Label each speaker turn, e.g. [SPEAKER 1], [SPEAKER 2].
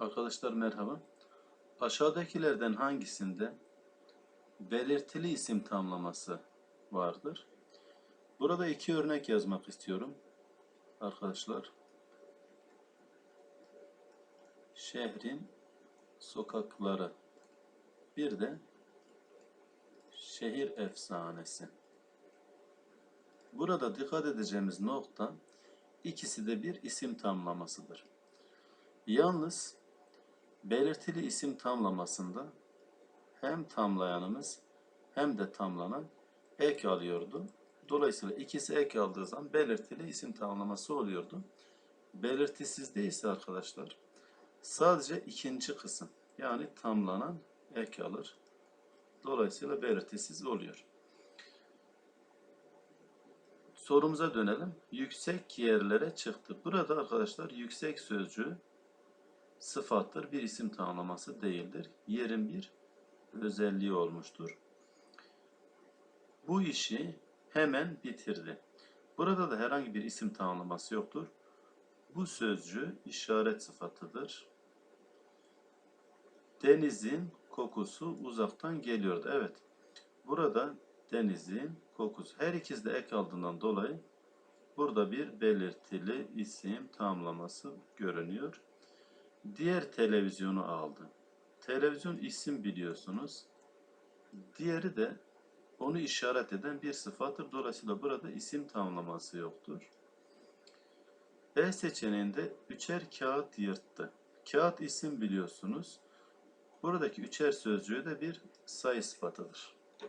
[SPEAKER 1] Arkadaşlar merhaba. Aşağıdakilerden hangisinde belirtili isim tamlaması vardır? Burada iki örnek yazmak istiyorum. Arkadaşlar. Şehrin sokakları. Bir de şehir efsanesi. Burada dikkat edeceğimiz nokta ikisi de bir isim tamlamasıdır. Yalnız belirtili isim tamlamasında hem tamlayanımız hem de tamlanan ek alıyordu. Dolayısıyla ikisi ek aldığı zaman belirtili isim tamlaması oluyordu. Belirtisizde ise arkadaşlar sadece ikinci kısım yani tamlanan ek alır. Dolayısıyla belirtisiz oluyor. Sorumuza dönelim. Yüksek yerlere çıktı. Burada arkadaşlar yüksek sözcüğü sıfattır. Bir isim tanımlaması değildir. Yerin bir özelliği olmuştur. Bu işi hemen bitirdi. Burada da herhangi bir isim tanımlaması yoktur. Bu sözcüğü işaret sıfatıdır. Denizin kokusu uzaktan geliyordu. Evet. Burada denizin kokusu. Her ikisi de ek aldığından dolayı burada bir belirtili isim tamlaması görünüyor. Diğer televizyonu aldı. Televizyon isim biliyorsunuz. Diğeri de onu işaret eden bir sıfattır. Dolayısıyla burada isim tamlaması yoktur. B seçeneğinde üçer kağıt yırttı. Kağıt isim biliyorsunuz. Buradaki üçer sözcüğü de bir sayı sıfatıdır.